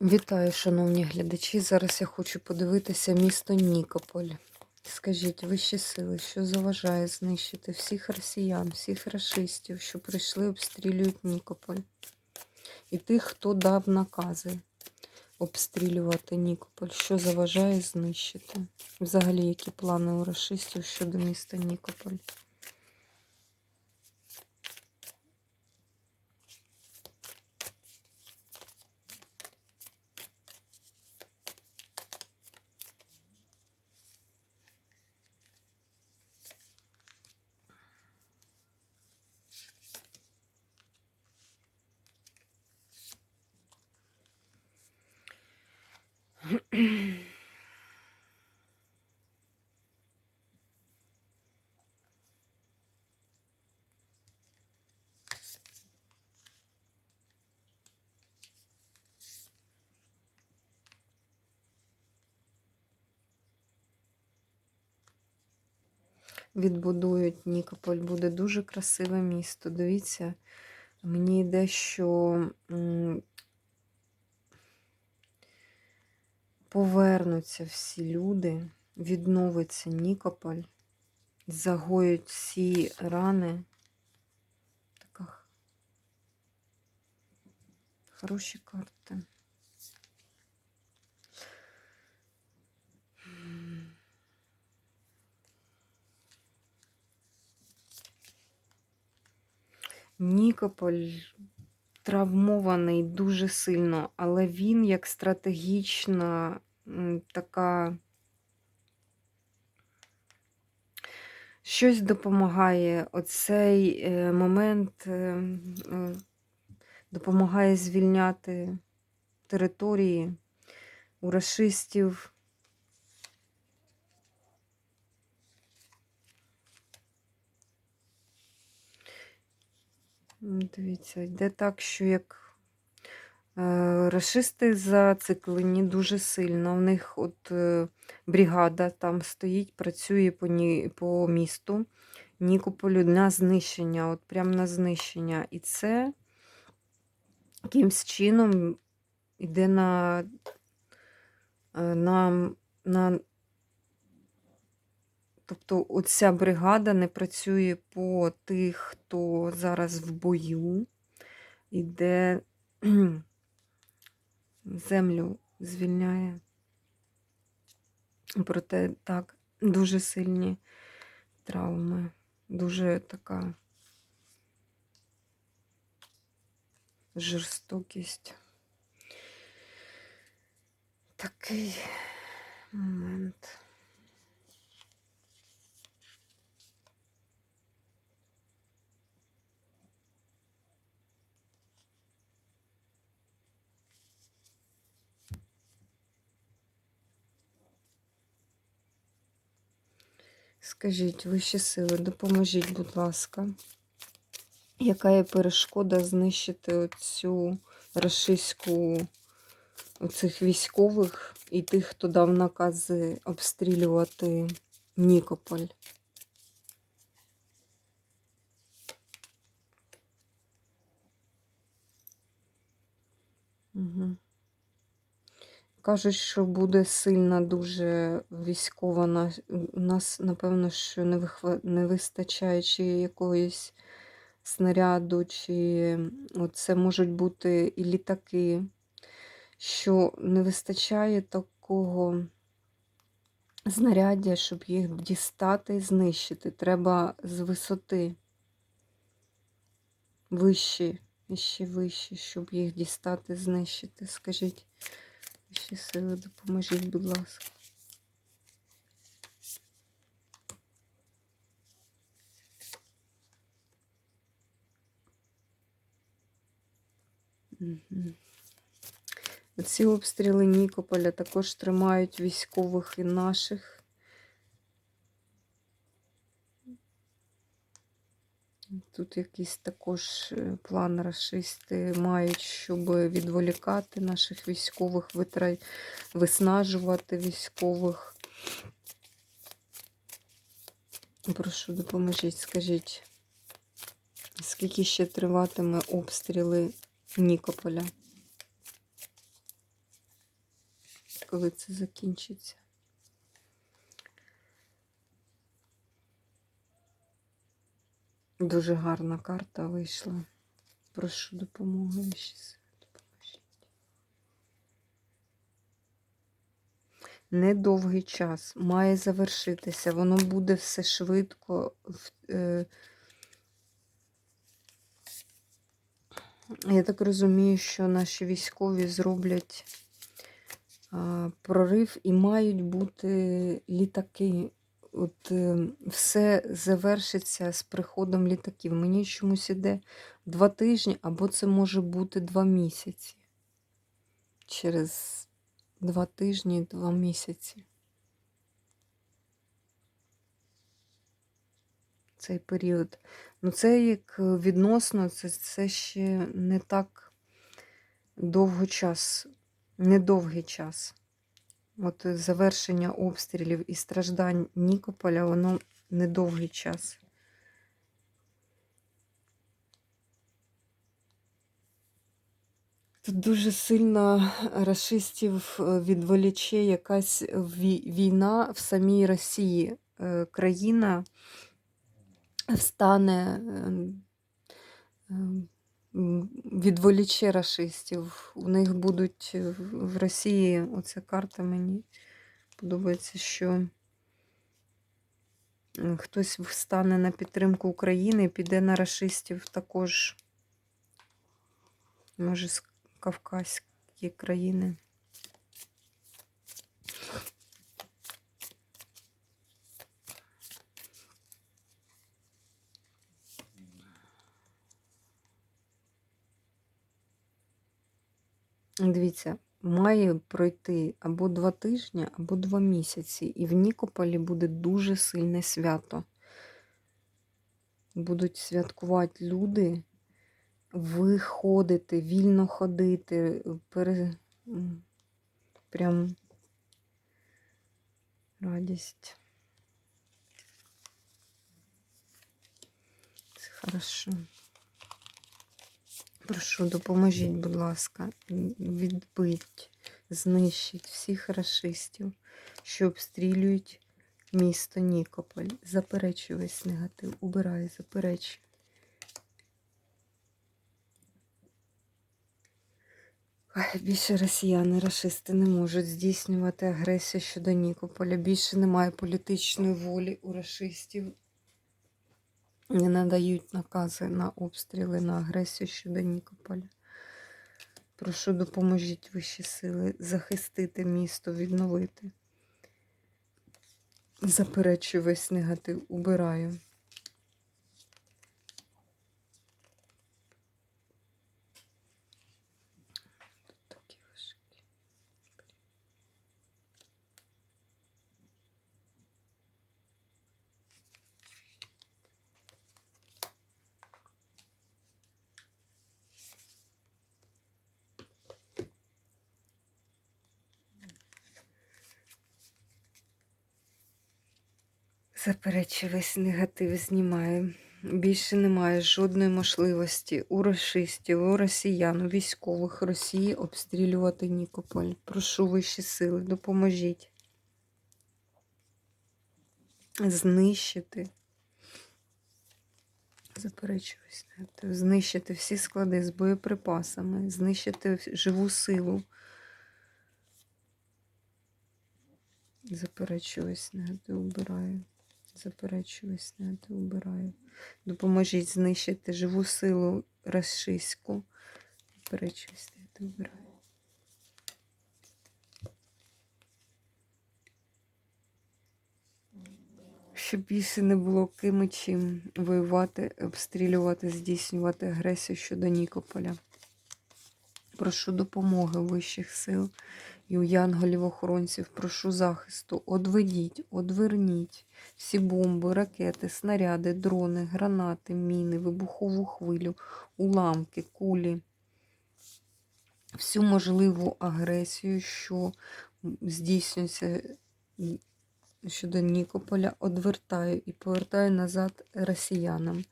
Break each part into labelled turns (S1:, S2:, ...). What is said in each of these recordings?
S1: Вітаю, шановні глядачі. Зараз я хочу подивитися місто Нікополь. Скажіть, вищі сили, що заважає знищити всіх росіян, всіх рашистів, що прийшли, обстрілюють Нікополь. І тих, хто дав накази обстрілювати Нікополь, що заважає знищити? Взагалі, які плани у рашистів щодо міста Нікополь? Відбудують Нікополь, буде дуже красиве місто. Дивіться, мені йде, що повернуться всі люди, відновиться Нікополь, загоють всі рани. Така хороші карти. Нікополь травмований дуже сильно, але він як стратегічна така. Щось допомагає. Оцей е, момент е, е, допомагає звільняти території у рашистів. Дивіться, йде так, що як е, рашисти зациклені дуже сильно. У них от е, бригада там стоїть, працює по, ні, по місту Нікополю на знищення, от прям на знищення. І це якимсь чином йде на, е, на, на Тобто оця бригада не працює по тих, хто зараз в бою, іде землю звільняє. Проте так, дуже сильні травми, дуже така жорстокість. Такий момент. Скажіть, вищі сили, допоможіть, будь ласка, яка є перешкода знищити оцю рашистську оцих військових і тих, хто дав накази обстрілювати Нікополь? Кажуть, що буде сильна дуже військова. У нас, напевно, що не, вихва... не вистачає чи якоїсь снаряду, чи це можуть бути і літаки, що не вистачає такого знаряддя, щоб їх дістати і знищити. Треба з висоти вищі, ще вищі, щоб їх дістати, знищити. Скажіть. Ще сили допоможіть, будь ласка. Угу. Ці обстріли Нікополя також тримають військових і наших. Тут якийсь також е, план расисти мають, щоб відволікати наших військових, виснажувати військових. Прошу, допоможіть, скажіть, скільки ще триватиме обстріли Нікополя? коли це закінчиться. Дуже гарна карта вийшла. Прошу допомоги. Недовгий час має завершитися. Воно буде все швидко. е, Я так розумію, що наші військові зроблять прорив і мають бути літаки. От е, все завершиться з приходом літаків. Мені чомусь іде два тижні, або це може бути два місяці. Через два тижні, два місяці. Цей період. Ну, це як е, відносно, це, це ще не так довго час, недовгий час. От е, завершення обстрілів і страждань Нікополя, воно недовгий час. Тут дуже сильно рашистів е, відволіче якась війна в самій Росії. Е, Країна встане, ем, ем, відволіче рашистів. У них будуть е, в Росії, оця карта мені подобається, що хтось встане на підтримку України і піде на рашистів також, може, з Кавказькі країни. Дивіться, має пройти або два тижні, або два місяці, і в Нікополі буде дуже сильне свято. Будуть святкувати люди, виходити, вільно ходити, пере... прям радість. Це хорошо. Прошу, допоможіть, будь ласка, відбить, знищить всіх рашистів, що обстрілюють місто Нікополь. Заперечую весь негатив, убираю, заперечую. Ай, більше росіяни, рашисти не можуть здійснювати агресію щодо Нікополя. Більше немає політичної волі у рашистів. Не надають накази на обстріли, на агресію щодо Нікополя. Прошу, допоможіть вищі сили захистити місто, відновити. Заперечую весь негатив, убираю. Заперечую весь негатив знімаю. Більше немає жодної можливості у расистів, у росіян, у військових Росії обстрілювати Нікополь. Прошу вищі сили, допоможіть. Знищити. Заперечую весь. Знищити всі склади з боєприпасами, знищити живу силу. Заперечую весь негатив, убираю. Заперечую весь убираю. Допоможіть знищити живу силу рашистську. Заперечую весь негатив, убираю. Щоб більше не було ким чим воювати, обстрілювати, здійснювати агресію щодо Нікополя. Прошу допомоги вищих сил і у янголів-охоронців прошу захисту. Одведіть, одверніть всі бомби, ракети, снаряди, дрони, гранати, міни, вибухову хвилю, уламки, кулі, всю можливу агресію, що здійснюється щодо Нікополя, одвертаю і повертаю назад росіянам,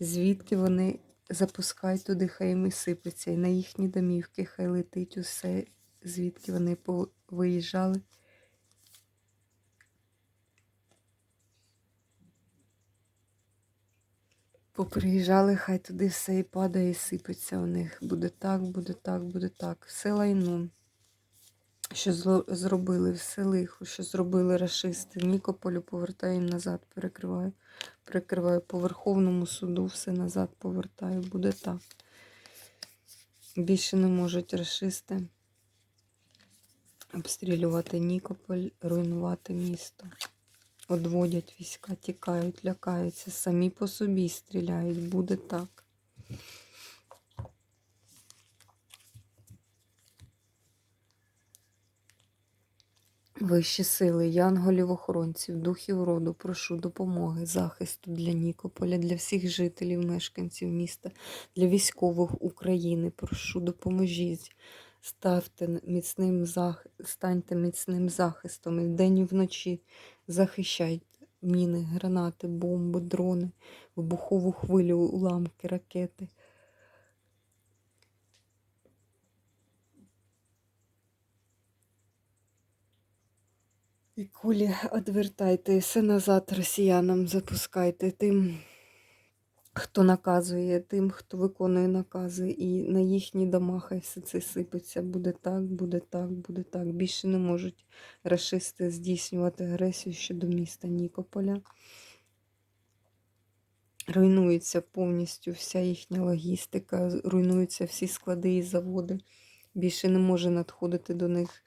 S1: звідки вони запускають туди, хай і сипеться, і на їхні домівки хай летить усе звідки вони виїжджали. Поприїжджали, хай туди все і падає, і сипеться у них. Буде так, буде так, буде так. Все лайно. Що зробили, все лихо, що зробили рашисти. Нікополю повертаю їм назад, перекриваю. Перекриваю по Верховному суду, все назад повертаю. Буде так. Більше не можуть рашисти обстрілювати Нікополь, руйнувати місто. Одводять війська, тікають, лякаються, самі по собі стріляють. Буде так. Вищі сили, янголів-охоронців, духів роду, прошу допомоги, захисту для Нікополя, для всіх жителів, мешканців міста, для військових України. Прошу, допоможіть. Ставте міцним зах... Станьте міцним захистом і вдень і вночі захищайте міни, гранати, бомби, дрони, вибухову хвилю, уламки, ракети. І кулі відвертайте, все назад росіянам запускайте тим, хто наказує, тим, хто виконує накази, і на їхні дома хай все це сипеться. Буде так, буде так, буде так. Більше не можуть рашисти здійснювати агресію щодо міста Нікополя. Руйнується повністю вся їхня логістика, руйнуються всі склади і заводи. Більше не може надходити до них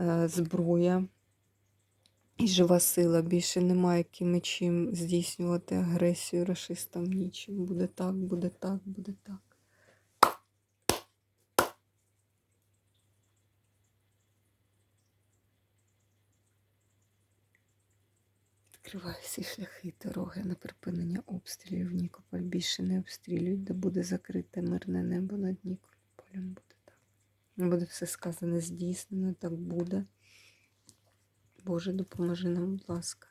S1: е, зброя. І жива сила більше немає яким чим здійснювати агресію рашистам нічим. Буде так, буде так, буде так. Відкриваю всі шляхи і дороги на припинення обстрілів. Нікополь більше не обстрілюють, де буде закрите мирне небо над Нікополем. Буде так. Буде все сказане здійснено, так буде. Боже, допоможи нам, будь ласка,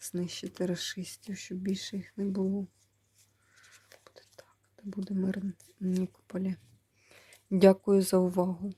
S1: знищити расистів, щоб більше їх не було. Буде так, де буде мир Нікополі. Дякую за увагу.